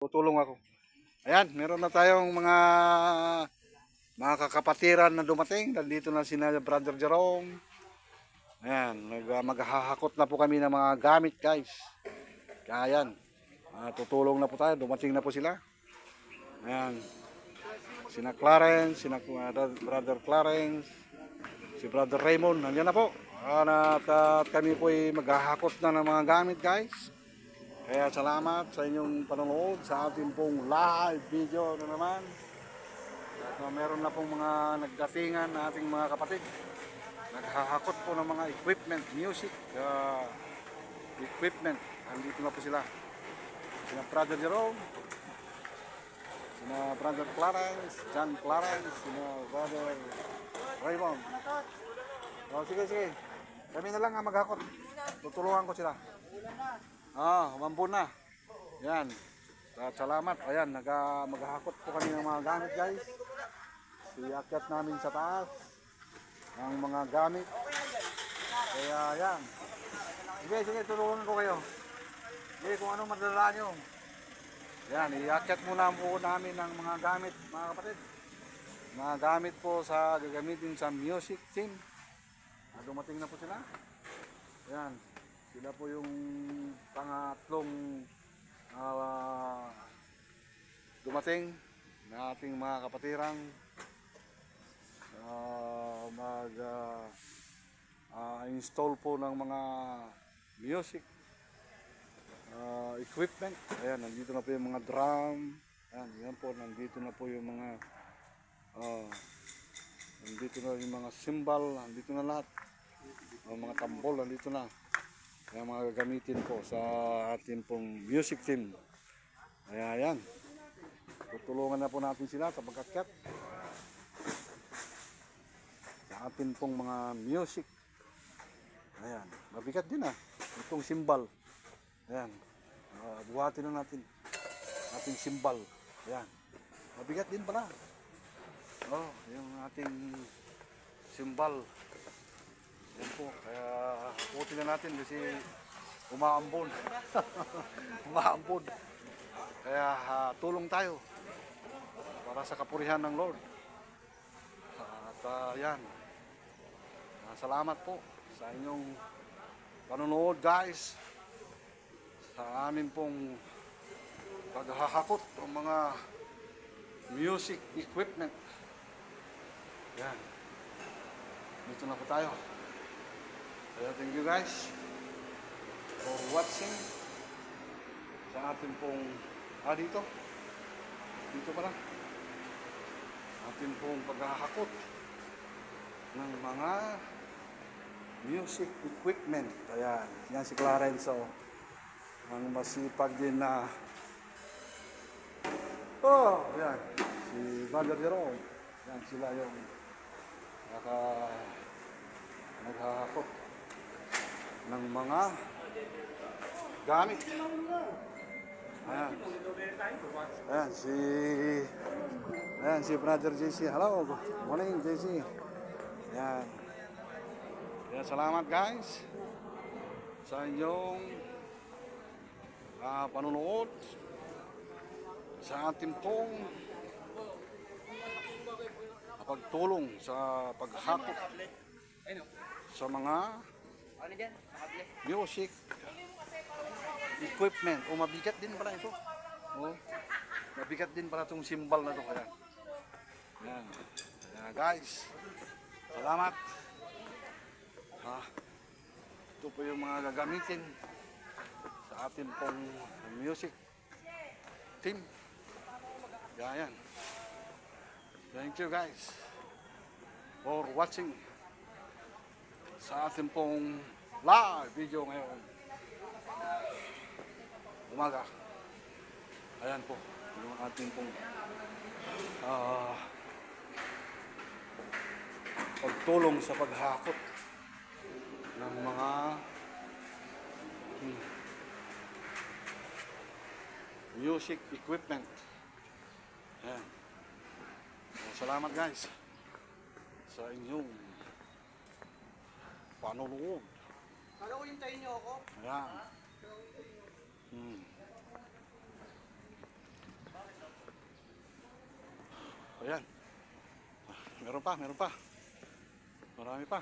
Tutulong ako. Ayan, meron na tayong mga mga kakapatiran na dumating. Nandito na sina Brother Jerome. Ayan, nag, maghahakot na po kami ng mga gamit guys. Kaya ayan, ah, tutulong na po tayo. Dumating na po sila. Ayan. Sina Clarence, sina uh, Brother Clarence, si Brother Raymond, nandiyan na po. Ah, At, at kami po ay maghahakot na ng mga gamit guys. Kaya salamat sa inyong panonood sa ating pong live video na naman. At uh, meron na pong mga nagdatingan na ating mga kapatid. Naghahakot po ng mga equipment, music, uh, equipment. Andito na po sila. Sina Brother Jerome, sina Brother Clarence, John Clarence, sina Brother Raymond. Oh, sige, sige. Kami na lang ang maghakot. Tutulungan ko sila. Ah, umambon na. Yan. At salamat. Ayan, naga, maghahakot po kami ng mga gamit guys. Siakyat namin sa taas ang mga gamit. Kaya yan. Sige, sige, tulungan ko kayo. Sige, kung anong madala nyo. Yan, iakyat muna po namin ang mga gamit, mga kapatid. Mga gamit po sa gagamitin sa music team. Ah, dumating na po sila. Yan. Sila po yung pangatlong ah, dumating na ating mga kapatirang ah, mag ah, ah, install po ng mga music ah, equipment. Ayan, nandito na po yung mga drum. Ayan, yan po, nandito na po yung mga ah, nandito na yung mga cymbal, nandito na lahat. Ang mga tambol, nandito na yung mga gagamitin po sa ating pong music team. Kaya yan. Tutulungan na po natin sila sa pagkakyat. Sa ating pong mga music. Ayan. Mabigat din ah. Itong simbal. Ayan. Uh, buhatin na natin. Ating simbal. Ayan. Mabigat din pala. Oh, yung ating simbal. Po, kaya puti na natin kasi umaambon. umaambon. Kaya ah, tulong tayo para sa kapurihan ng Lord. At ah, yan, Ah, salamat po sa inyong panonood guys sa amin pong paghahakot ng mga music equipment. Yan. Dito na po tayo. Kaya thank you guys for watching. Sa ating pong ah dito? Dito pala. Ating pong paghahakot ng mga music equipment. Ayan yan si Clarence oh. ang masipag din na oh yan si Brother Jerome. Yan sila yung naka naghahakot ng mga gamit. Ayan. Ayan, si... Ayan, si Brother JC. Hello, morning JC. Ayan. Ayan, salamat guys sa inyong ah, panunood sa ating pong pagtulong sa paghakot sa mga music equipment. O mabigat din pala ito. O, mabigat din pala itong simbal na ito. Kaya. Yan. Yan guys. Salamat. Ha. Ito po yung mga gagamitin sa ating pong music team. Yan. Thank you guys for watching sa ating pong live video ngayon. Umaga. Ayan po, yung ating pong ah, pagtulong sa paghakot ng mga hmm, music equipment. Ayan. Salamat guys sa inyong panunood. Kala ko hintayin niyo ako. Ayan. Hmm. Ayan. Meron pa, meron pa. Marami pa.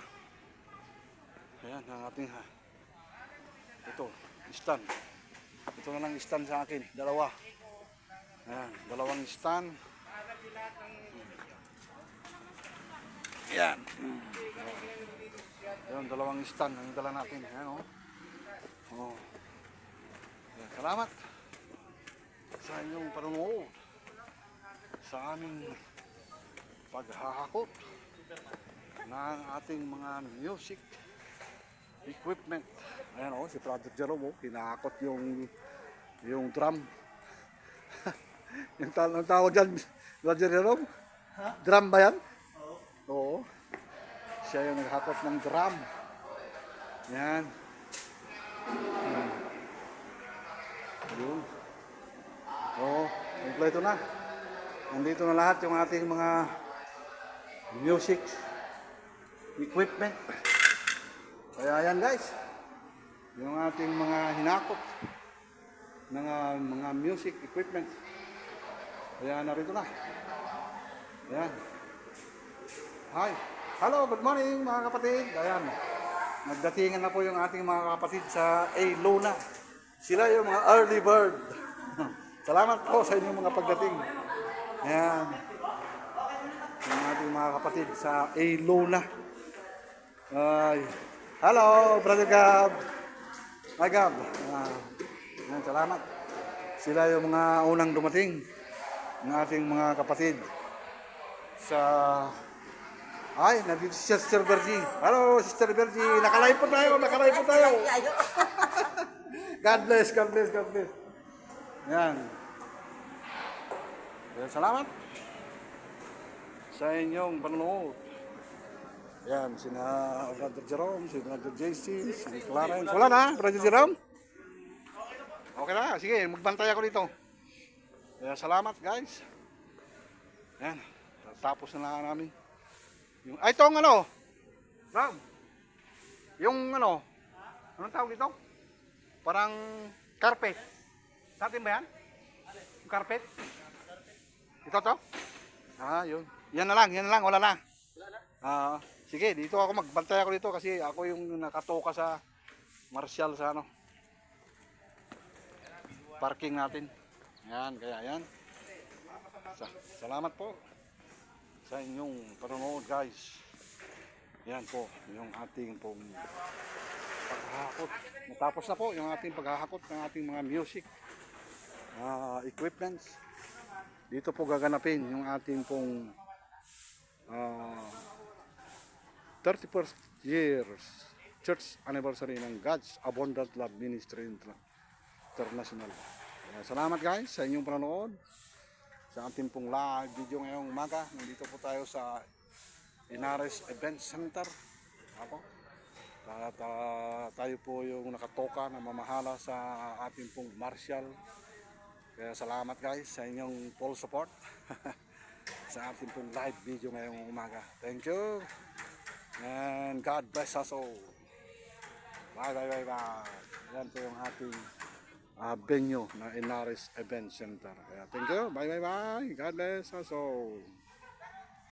Ayan, ang ating ha. Ito, stand. Ito na lang stand sa akin. Dalawa. Ayan, dalawang stand. Ayan. Ayan, dalawang stand ang dala natin. Ayan, oh. Oh. Ayan, salamat sa inyong panonood sa aming paghahakot ng ating mga music equipment. Ayan oh, si Project Jerome oh, hinahakot yung yung drum. yung tawag dyan, Project Jerome? Drum ba yan? Siya yung naghakot ng drum. Yan. Hmm. Yun. Oo, kompleto na. Nandito na lahat yung ating mga music equipment. Kaya yan guys, yung ating mga hinakot ng ah, mga music equipment. Kaya narito na. Ayan. Hi. Hello, good morning mga kapatid. Ayan. Nagdatingan na po yung ating mga kapatid sa A. Luna. Sila yung mga early bird. Salamat po sa inyong mga pagdating. Ayan. Yung ating mga kapatid sa A. Luna. Ay. Hello, Brother Gab. Hi, Gab. Ah, ayan, salamat. Sila yung mga unang dumating ng ating mga kapatid sa ay, nandito si Sister Bergie. Hello, Sister Bergie. Nakalive po tayo, nakalive po tayo. God bless, God bless, God bless. Yan. Salamat sa inyong panonood. Yan, sina Brother Jerome, si Brother JC, si Clarence. Wala na, Brother Jerome? Okay na, sige, magbantay ako dito. Kaya salamat guys. Yan, tapos na lang namin. Yung, ay, itong ano, Ram, yung ano, anong tawag dito? Parang carpet. Sa atin ba yan? Yung carpet? Ito to? Ah, yun. Yan na lang, yan na lang, wala na. Ah, sige, dito ako magbantay ako dito kasi ako yung nakatoka sa Martial sa ano. Parking natin. Yan, kaya yan. Sa, salamat po sa inyong panonood guys. Yan po, yung ating pong paghahakot. Natapos na po yung ating paghahakot ng ating mga music ah, equipments. Dito po gaganapin yung ating pong ah, 31st years church anniversary ng God's Abundant Love Ministry Inter- International. Salamat guys sa inyong panonood sa ating pong live video ngayong umaga. Nandito po tayo sa Inares Event Center. Ako. At ah, tayo po yung nakatoka na mamahala sa ating pong Martial. Kaya salamat guys sa inyong full support sa ating pong live video ngayong umaga. Thank you. And God bless us all. Bye bye bye bye. Yan po yung ating ah, venue na Inares Event Center. Kaya thank you. Bye bye bye. God bless us all.